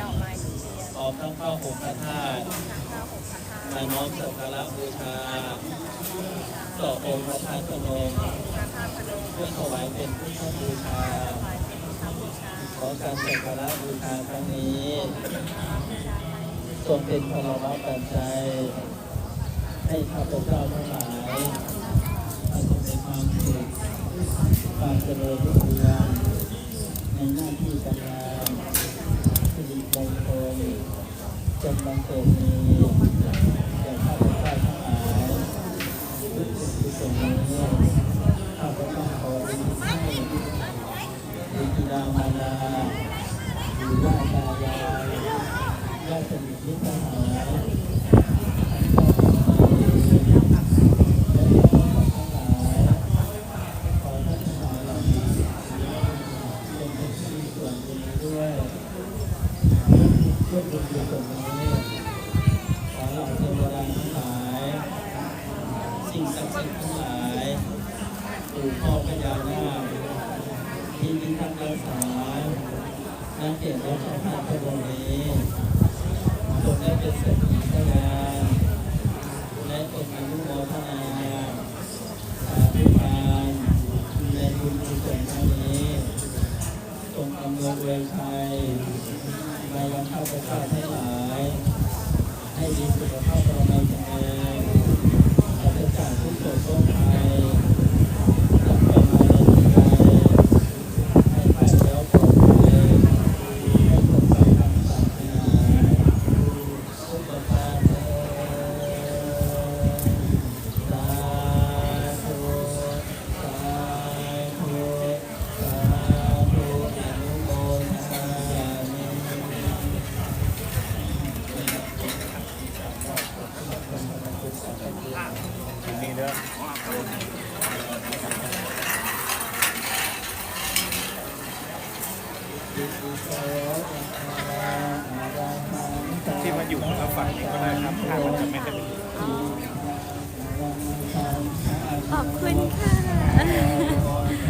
ดอกไม้ทูบเทียนออกทั้งข้าวหกพระธาตุทั้งข้าวหกพระธาตุมาน้อมสักการะบูชาต่อองค์พระธาตุพนมพระธาตุพนมเพื่อถวายเป็นพุทธบูชาขอการสักการะบูชาครั้งนี้ทรงเป็นพลวัตปัจจัยให้ข้าพเจ้าทั้งหลายประสบแต่ความสุขความเจริญรุ่งเรือง จง ที่มาอยู่คนละฝั่งนี้ก็ได้ครับถ้ามันจะไม่ได้เป็นขอบคุณค่ะ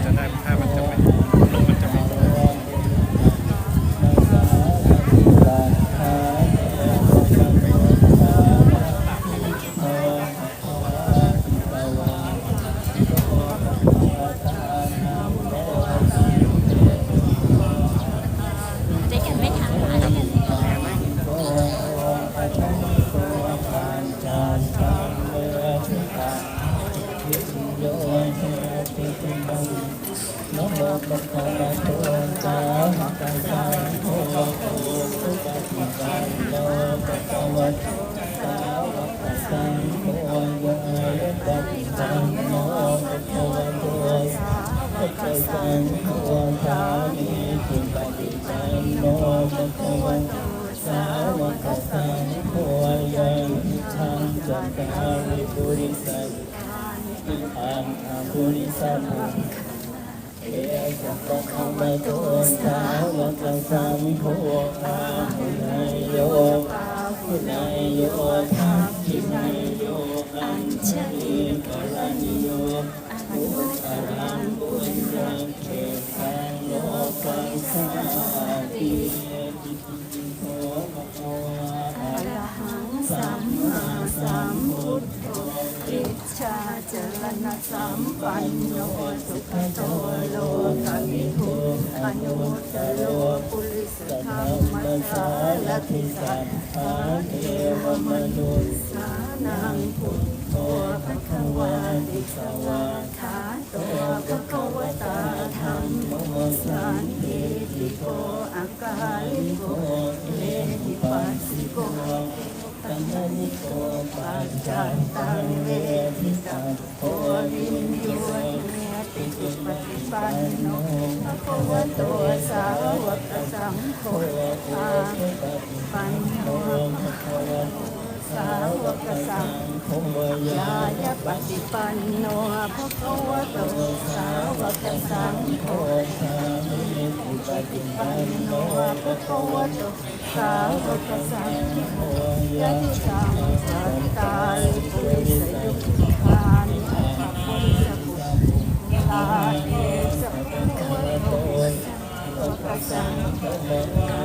จะได้ถ้ามันจะไม่ลม สังโฆยะปฏิปันโนภะคะวะโตสาวกสังโฆสามีจิปฏิปันโนโตสาวกสังโฆยะมิทังจัตตาริปุริสัยอิอังอาภุริสัพพะเอสัพพะคะวะโตสาวกสังโฆอาหุนายโยอาหุนายโยทักขินายโย อัญชลีกรณิโยอุปรังปุญญังเขตังโลกังสาติปิติโตภะคะวะอะระหังสัมมาสัมพุทโธอิจฉาเจรณสัมปันโนสุขโตโลกวิทูอนุตตโลปุริสธรรมสารติสัทธาเทวมนุส นังพุทโธภะคะวาติสวาคาโตภะคะวตาธรรมโมสันติติโกอากาลิโกเอหิปัสสิโกตัณหิโกปัจจันตังเวทิทิตังโพโพลิลินโยเนติติจุปฏิปันโนโนภะคะวะโตสาวกสังโฆอาปันโนภะคะวะโต สาวกสังโฆยายายะปฏิปันโนภะคะวะโตสาวกสังโฆโฆสามิติปฏิปันโนภะคะวะโตสาวกสังโฆยะยะติติสัสังงสัสัตตตาตาลิปุปุริสสยุยุคคานิปัปปุริสปุลาเอสัพพะคะวะโตสาวกสังโฆนา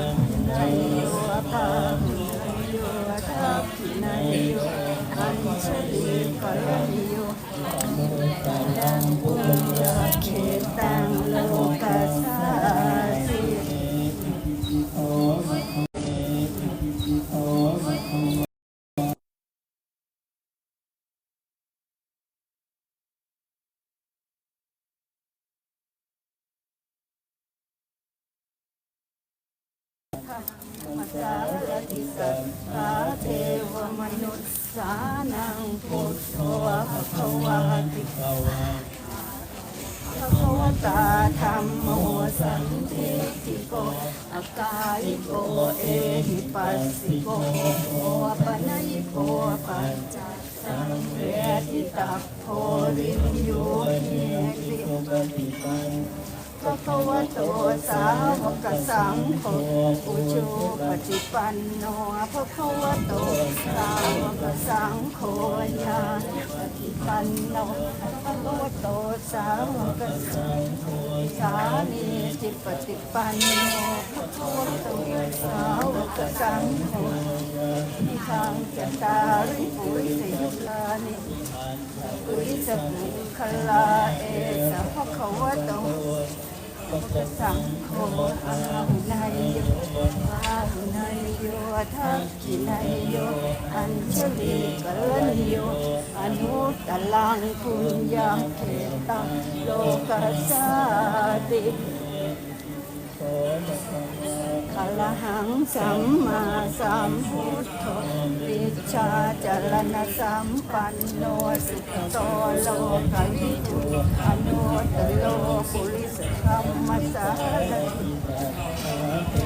โยโมตังพุทธยา Dios, al para ตาธรรมโมสันติติโกอาการิโกเอหิปัสสิโกโอปะนะยิโกปัจจังเวทิตัพโพรินโยเฮติโอปฏิปันภะคะวะโตสาวกสังโฆอุชุปฏิปันโนภะคะวะโตสาวกสังโฆญาปฏิปันโน โตสาวกสังโฆสามีจิปฏิปันโนภะคะวะโตสาวกสังโฆที่ทางจตาริปุริสยุคานิปุริสปุคลาเอสะพะขวะโต สังโฆอาหุนายโยอาหุนายโยทักขินายโยอัญชลีกัลนิโยอนุตลังคุญญาเขตังโลกัสสติโสภะ คะวะขลหังสัมมาสัมพุทโธวิชาจรณสัมปันโนสุขโตโลกวิทูอนุตโลปุริสธรรมสารติ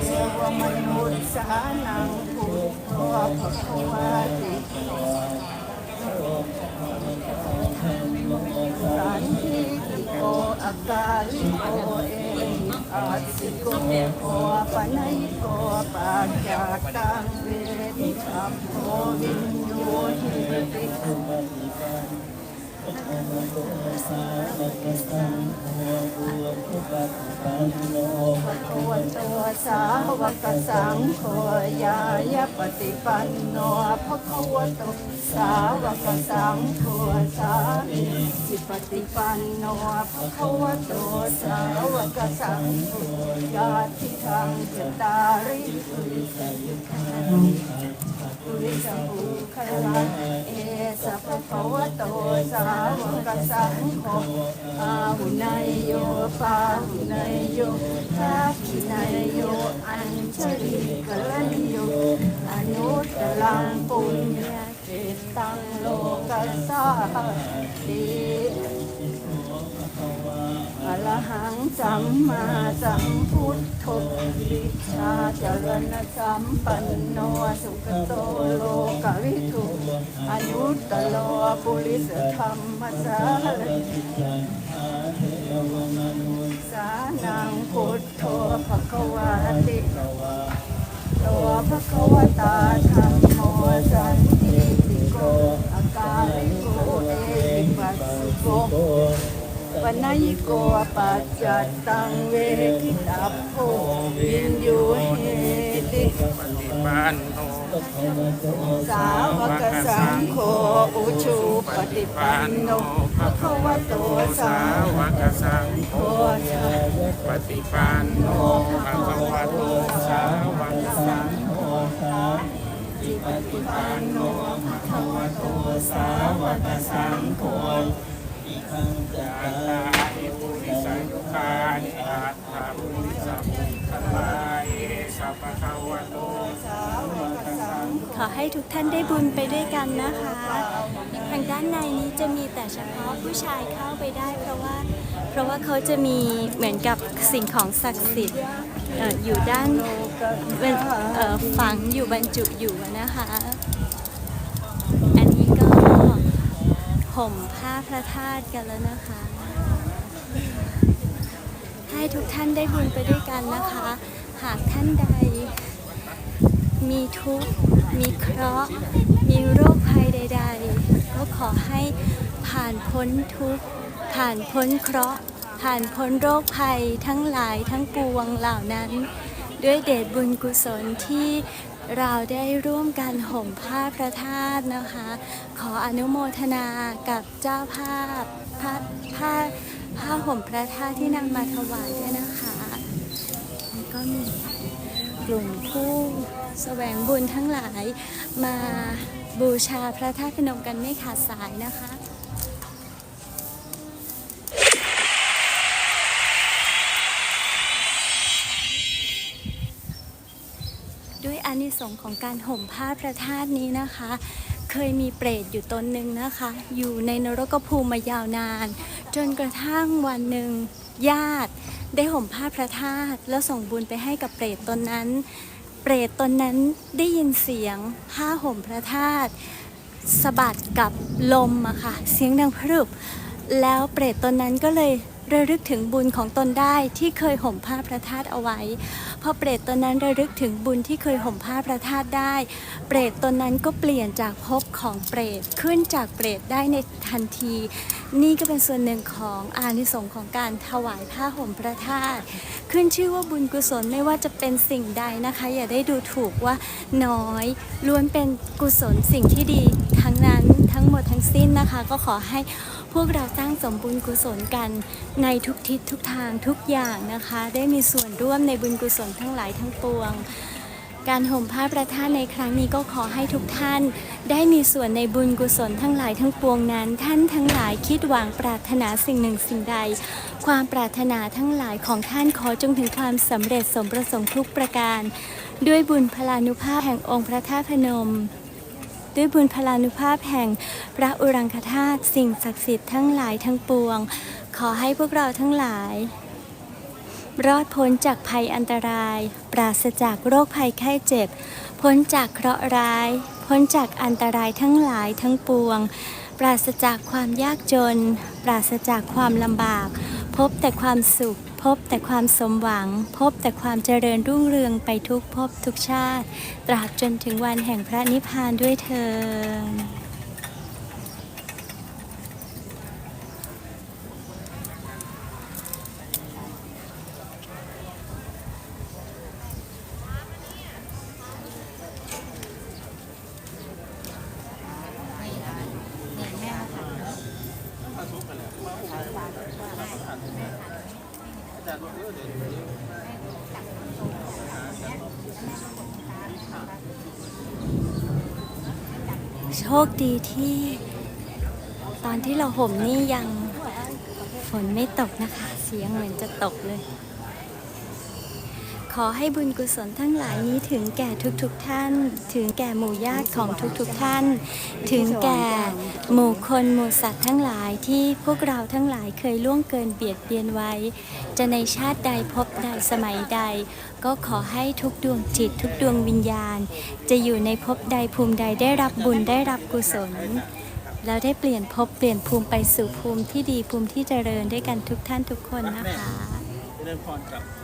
เทวมนุษย์สานังพุทโธภะคะวะติสันติโกอากาลิโกเอ สสิโกโอปนัยโกปัจจตังเวทิสัพโพวินโยหิติโอปฏิปันภะคะวะโตสาวกสังโฆอุชุปฏิปันโนภะภะคะคะวะวะโตโตสาวกสังโฆยายปฏิปันโนภะคะวะโตสาวกสังโฆสามีจิปฏิปันโนภะคะวะโตสาวกสังโฆญาติทางจตาริปุริสยุคานิปุริสปุคลาเอ กสังโฆอาหุนายโยปาหุนายโยทักขินายโย อัญชลีกัลนิโย อนุตตลังปุญญาเกตังโลกัสสาติ หังสัมมาสัมพุทโธวิชาจรณสัมปันโนสุขโตโลกวิทุอนุตตโลปุริสธรรมสารติสังฆาเทวมนุษย์สานังพุทโธภะคะวะติภาวภะคะวตาธรรมโมสันติติโกอาการิโกเอหิปัสสิโกโก ปนัยโกปัจจัตตังเวทิตาโพวินยูเฮติปฏิปันโนสาวกสังโฆอุชูปฏิปันโนภะคะวะโตสาวกสังโฆปฏิปันโนภะคะวะโตสาวกสังโฆปฏิปันโนภะคะวะโตสาวกสังโฆอิทังจั อั ต ต ตา ตาหิปุริสัยุคานิอัตถาปุริสัพพะลาเอสัพพะคะวะโต สาวกสังโฆ ขอ ให้ทุกท่านได้บุญไปด้วยกันนะคะ ทางด้านในนี้จะมีแต่เฉพาะผู้ชายเข้าไปได้ เพราะว่าเพราะว่าเขาจะมีเหมือนกับสิ่งของศักดิ์สิทธิ์อยู่ด้านฝังอยู่บรรจุอยู่นะคะ อันนี้ก็ห่มผ้าพระธาตุกันแล้วนะคะ ให้ทุกท่านได้บุญไปด้วยกันนะคะ หากท่านใดมีทุกข์ มีเคราะห์ มีโรคภัยใด ๆ ก็ขอให้ผ่านพ้นทุกข์ ผ่านพ้นเคราะห์ ผ่านพ้นโรคภัยทั้งหลายทั้งปวงเหล่านั้น ด้วยเดชบุญกุศลที่เราได้ร่วมกันห่มผ้าพระธาตุนะคะ ขออนุโมทนากับเจ้าภาพผ้าผ้าผ้าห่มพระธาตุที่นำมาถวายด้วยนะคะแล้วก็มีกลุ่มผู้ แสวงบุญทั้งหลายมาบูชาพระธาตุพนมกันไม่ขาดสายนะคะด้วยอานิสงส์ของการห่มผ้าพระธาตุนี้นะคะ เคยมีเปรตอยู่ตนหนึ่งนะคะ อยู่ในนรกภูมิมายาวนาน จนกระทั่งวันหนึ่งญาติ ได้ห่มผ้าพระธาตุแล้วส่งบุญไปให้กับเปรตตนนั้น เปรตตนนั้นได้ยินเสียงผ้าห่มพระธาตุสะบัดกับลมอะค่ะ เสียงดังพรึบ แล้วเปรตตนนั้นก็เลย ระลึกถึงบุญของตนได้ที่เคยห่มผ้าพระธาตุเอาไว้ พอเปรตตนนั้นระลึกถึงบุญที่เคยห่มผ้าพระธาตุได้ เปรตตนนั้นก็เปลี่ยนจากภพของเปรตขึ้นจากเปรตได้ในทันที นี่ก็เป็นส่วนหนึ่งของอานิสงส์ของการถวายผ้าห่มพระธาตุขึ้นชื่อว่าบุญกุศลไม่ว่าจะเป็นสิ่งใดนะคะ อย่าได้ดูถูกว่าน้อยล้วนเป็นกุศลสิ่งที่ดีทั้งนั้นทั้งหมดทั้งสิ้นนะคะ ก็ขอให้พวกเราสร้างสมบุญกุศลกันในทุกทิศทุกทางทุกอย่างนะคะ ได้มีส่วนร่วมในบุญกุศลทั้งหลายทั้งปวง การห่มผ้าประทานในครั้งนี้ก็ขอให้ทุกท่าน ได้มีส่วนในบุญกุศลทั้งหลายทั้งปวงนั้น ท่านทั้งหลายคิดหวังปรารถนาสิ่งหนึ่งสิ่งใด ความปรารถนาทั้งหลายของท่านขอจงถึงความสำเร็จสมประสงค์ทุกประการ ด้วยบุญพลานุภาพแห่งองค์พระธาตุพนมด้วยบุญพลานุภาพแห่งพระอุรังคธาตุสิ่งศักดิ์สิทธิ์ทั้งหลายทั้งปวง ขอให้พวกเราทั้งหลาย รอดพ้นจากภัยอันตราย ปราศจากโรคภัยไข้เจ็บ พ้นจากเคราะห์ร้าย พ้นจากอันตรายทั้งหลายทั้งปวง ปราศจากความยากจน ปราศจากความลำบาก พบแต่ความสุข พบแต่ความสมหวัง พบแต่ความเจริญรุ่งเรืองไปทุกภพทุกชาติ ตราบจนถึงวันแห่งพระนิพพานด้วยเถิด โชคดีที่ ตอนที่เราห่มนี่ยังฝนไม่ตกนะคะ เสียงเหมือนจะตกเลย ขอให้บุญกุศลทั้งหลายนี้ถึงแก่ทุกๆทท่าน ถึงแก่หมู่ญาติของทุกๆทท่าน ถึงแก่หมู่คนหมู่สัตว์ทั้งหลายที่พวกเราทั้งหลายเคยล่วงเกินเบียดเบียนไว้ จะในชาติใดพบใดสมัยใด ก็ขอให้ทุกดวงจิตทุกดวงวิญญาณ จะอยู่ในภพใดภูมิใดได้รับบุญได้รับกุศลแล้วได้เปลี่ยนภพเปลี่ยนภูมิไปสู่ภูมิที่ดีภูมิที่เจริญด้วยกันทุกท่านทุกคนนะคะเจริญพรกับ